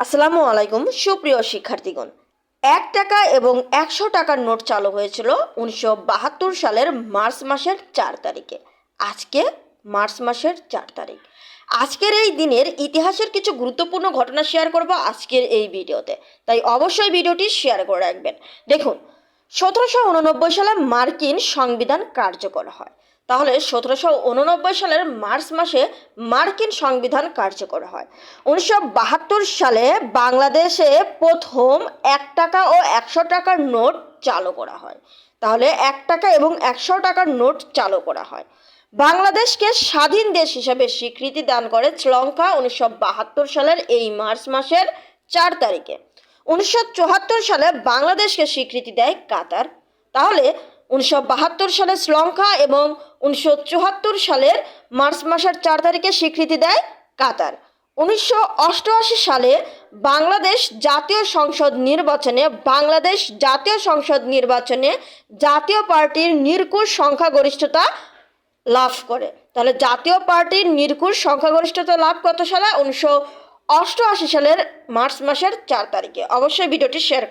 আসসালামু আলাইকুম, সুপ্রিয় শিক্ষার্থীগণ। এক টাকা এবং একশো টাকার নোট চালু হয়েছিল উনিশশো বাহাত্তর সালের মার্চ মাসের চার তারিখে। আজকে মার্চ মাসের চার তারিখ। আজকের এই দিনের ইতিহাসের কিছু গুরুত্বপূর্ণ ঘটনা শেয়ার করব আজকের এই ভিডিওতে। তাই অবশ্যই ভিডিওটি শেয়ার করে রাখবেন। দেখুন, সতেরোশো উননব্বই সালে মার্কিন সংবিধান কার্যকর হয়। তাহলে সতেরোশো উননব্বই সালের মার্চ মাসে মার্কিন সংবিধান কার্যকর হয়। উনিশশো বাহাত্তর সালে বাংলাদেশে প্রথম এক টাকা ও একশো টাকার নোট চালু করা হয়। তাহলে এক টাকা এবং একশো টাকার নোট চালু করা হয়। বাংলাদেশকে স্বাধীন দেশ হিসাবে স্বীকৃতি দান করে শ্রীলঙ্কা উনিশশো বাহাত্তর সালের এই মার্চ মাসের চার তারিখে। উনিশশো চুয়াত্তর সালে বাংলাদেশকে স্বীকৃতি দেয় কাতার। তাহলে উনিশশো বাহাত্তর সালে শ্রীলঙ্কা এবং উনিশশো চুয়াত্তর সালের মার্চ মাসের চার তারিখে স্বীকৃতি দেয় কাতার। উনিশশো অষ্টআশি সালে বাংলাদেশ জাতীয় সংসদ নির্বাচনে, বাংলাদেশ জাতীয় সংসদ নির্বাচনে জাতীয় পার্টির নির্কুশ সংখ্যাগরিষ্ঠতা লাভ করে। তাহলে জাতীয় পার্টির নির্কুশ সংখ্যাগরিষ্ঠতা লাভ কত সালে? উনিশশো অষ্টআশি সালের মার্চ মাসের চার তারিখে। অবশ্যই ভিডিওটি শেয়ার